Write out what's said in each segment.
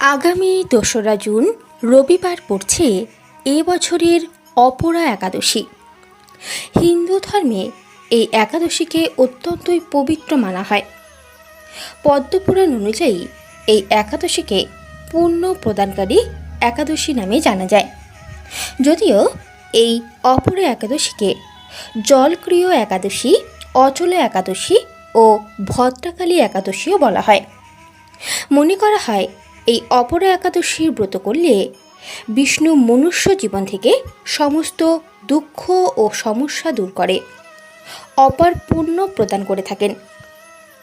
আগামী দোসরা জুন রবিবার পড়ছে এ বছরের অপরা একাদশী। হিন্দু ধর্মে এই একাদশীকে অত্যন্তই পবিত্র মানা হয়। পদ্মপুরাণ অনুযায়ী এই একাদশীকে পুণ্য প্রদানকারী একাদশী নামে জানা যায়। যদিও এই অপরা একাদশীকে জলক্রিয় একাদশী, অচল একাদশী ও ভদ্রাকালী একাদশীও বলা হয়। মনে করা হয় এই অপরা একাদশীর ব্রত করলে বিষ্ণু মনুষ্য জীবন থেকে সমস্ত দুঃখ ও সমস্যা দূর করে, অপার পুণ্য প্রদান করে থাকেন।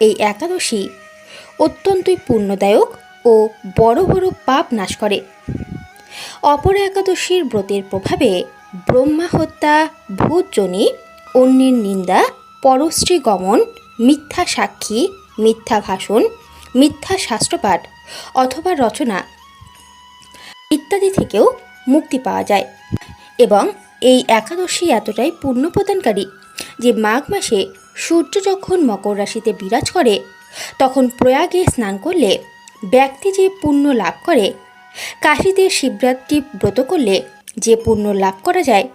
এই একাদশী অত্যন্তই পুণ্যদায়ক ও বড় বড় পাপ নাশ করে। অপর একাদশীর ব্রতের প্রভাবে ব্রহ্মা হত্যা ভূতজনী অন্যের নিন্দা, পরশ্রী গমন, মিথ্যা সাক্ষী, মিথ্যা ভাষণ, মিথ্যা শাস্ত্রপাঠ অথবা রচনা ইত্যাদি থেকেও মুক্তি পাওয়া যায়। এবং এই একাদশী এতটাই পুণ্য প্রদানকারী যে মাঘ মাসে সূর্য যখন মকর রাশিতে বিরাজ করে, তখন প্রয়াগে স্নান করলে ব্যক্তি যে পুণ্য লাভ করে, কাশীতে শিবরাত্রি ব্রত করলে যে পুণ্য লাভ করা যায়,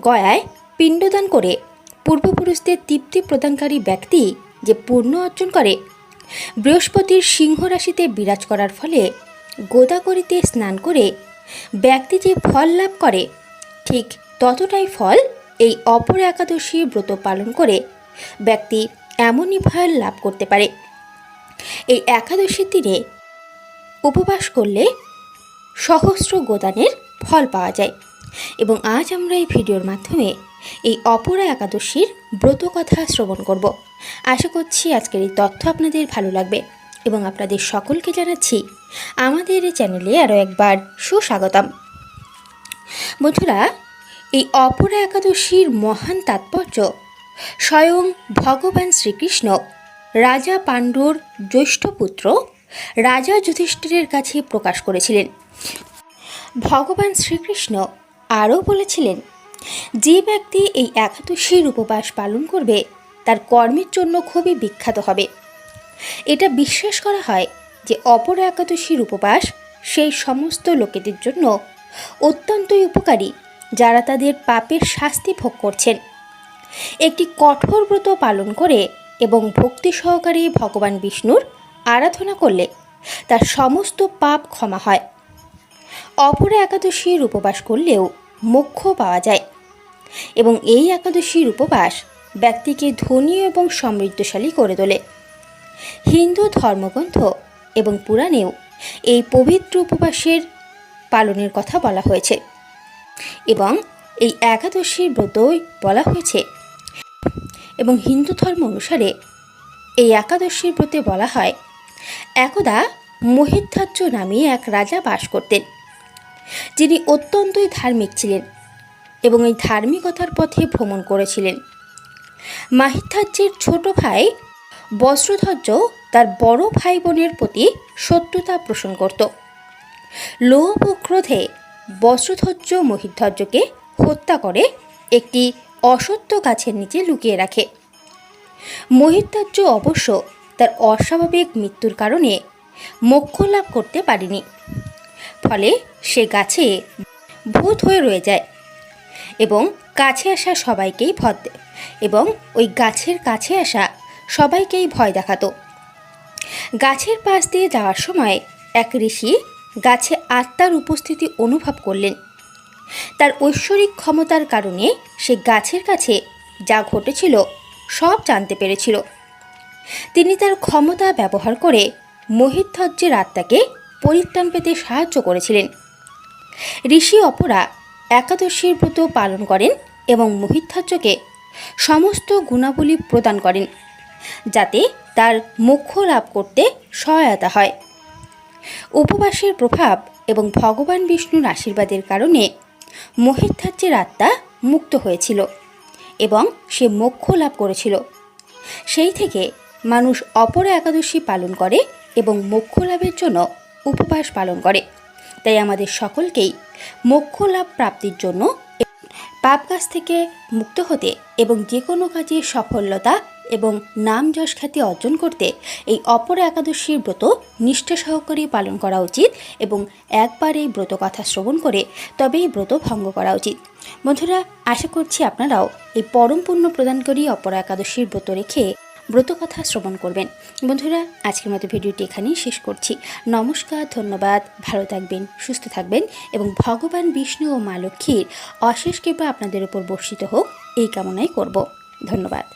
গয়ায় পিণ্ডদান করে পূর্বপুরুষদের তৃপ্তি প্রদানকারী ব্যক্তি যে পুণ্য অর্জন করে বৃহস্পতির সিংহ রাশিতে বিরাজ করার ফলে গোদাগরিতে স্নান করে ব্যক্তি যে ফল লাভ করে, ঠিক ততটাই ফল এই অপর একাদশী ব্রত পালন করে ব্যক্তি এমনই ফল লাভ করতে পারে। এই একাদশীর দিনে উপবাস করলে সহস্র গোদানের ফল পাওয়া যায়। এবং আজ আমরা এই ভিডিওর মাধ্যমে এই অপরা একাদশীর ব্রত কথা শ্রবণ করব। আশা করছি আজকের এই তথ্য আপনাদের ভালো লাগবে এবং আপনাদের সকলকে জানাচ্ছি আমাদের এই চ্যানেলে আরও একবার সুস্বাগতম। বন্ধুরা, এই অপরা একাদশীর মহান তাৎপর্য স্বয়ং ভগবান শ্রীকৃষ্ণ, রাজা পাণ্ডুর জ্যৈষ্ঠ পুত্র, রাজা যুধিষ্ঠিরের কাছে প্রকাশ করেছিলেন। ভগবান শ্রীকৃষ্ণ আরও বলেছিলেন যে ব্যক্তি এই একাদশীর উপবাস পালন করবে, তার কর্মের জন্য খুবই বিখ্যাত হবে। এটা বিশ্বাস করা হয় যে অপর একাদশীর উপবাস সেই সমস্ত লোকেদের জন্য অত্যন্তই উপকারী, যারা তাদের পাপের শাস্তি ভোগ করছেন। একটি কঠোর ব্রত পালন করে এবং ভক্তি সহকারে ভগবান বিষ্ণুর আরাধনা করলে তার সমস্ত পাপ ক্ষমা হয়। অপর একাদশীর উপবাস করলেও মোক্ষ পাওয়া যায়। এবং এই একাদশীর উপবাস ব্যক্তিকে ধনী এবং সমৃদ্ধশালী করে তোলে। হিন্দু ধর্মগ্রন্থ এবং পুরাণেও এই পবিত্র উপবাসের পালনের কথা বলা হয়েছে এবং এই একাদশীর ব্রতই বলা হয়েছে এবং হিন্দু ধর্ম অনুসারে এই একাদশীর ব্রতে বলা হয়, একদা মহিধ্যাজ্য নামে এক রাজা বাস করতেন, যিনি অত্যন্তই ধার্মিক ছিলেন। এবং এই ধার্মিকতার পথে ভ্রমণ করেছিলেন। মাহিধ্যাজ্যের ছোট ভাই বস্ত্রধ্বজ তার বড় ভাই বোনের প্রতি শত্রুতা পোষণ করত। লোভ ও ক্রোধে হত্যা করে একটি অসত্য গাছের নিচে লুকিয়ে রাখে। মহিধ্বজ্য অবশ্য তার অস্বাভাবিক মৃত্যুর কারণে মোক্ষ লাভ করতে পারেনি। ফলে সে গাছে ভূত হয়ে রয়ে যায়। এবং কাছে আসা সবাইকেই ভয় এবং ওই গাছের কাছে আসা সবাইকেই ভয় দেখাতো। গাছের পাশ দিয়ে যাওয়ার সময় এক ঋষি গাছে আত্মার উপস্থিতি অনুভব করলেন। তার ঐশ্বরিক ক্ষমতার কারণে সে গাছের কাছে যা ঘটেছিল সব জানতে পেরেছিল। তিনি তার ক্ষমতা ব্যবহার করে মহিধ্বজ্যের আত্মাকে পরিত্রাণ পেতে সাহায্য করেছিলেন। ঋষি অপরা একাদশীর ব্রত পালন করেন এবং মহিধ্বজ্যকে সমস্ত গুণাবলী প্রদান করেন, যাতে তার মোক্ষ লাভ করতে সহায়তা হয়। উপবাসের প্রভাব এবং ভগবান বিষ্ণুর আশীর্বাদের কারণে মহিধ্যাজ্যের আত্মা মুক্ত হয়েছিল এবং সে মোক্ষ লাভ করেছিল, সেই থেকে মানুষ অপর একাদশী পালন করে এবং মোক্ষ লাভের জন্য উপবাস পালন করে। তাই আমাদের সকলকেই মোক্ষ লাভ প্রাপ্তির জন্য পাপ কাজ থেকে মুক্ত হতে এবং যে কোনো কাজে সফলতা এবং নাম যশ খ্যাতি অর্জন করতে এই অপর একাদশীর ব্রত নিষ্ঠা সহকারে পালন করা উচিত এবং একবার এই ব্রত কথা শ্রবণ করে তবে এই ব্রত ভঙ্গ করা উচিত। বন্ধুরা, আশা করছি আপনারাও এই পরম পুণ্য প্রদানকারী অপর একাদশীর ব্রত রেখে ব্রত কথা শ্রবণ করবেন। বন্ধুরা, আজকের মতো ভিডিওটি এখানেই শেষ করছি। নমস্কার, ধন্যবাদ, ভালো থাকবেন, সুস্থ থাকবেন এবং ভগবান বিষ্ণু ও মা লক্ষ্মীর অশেষ কৃপা আপনাদের উপর বর্ষিত হোক, এই কামনাই করব। ধন্যবাদ।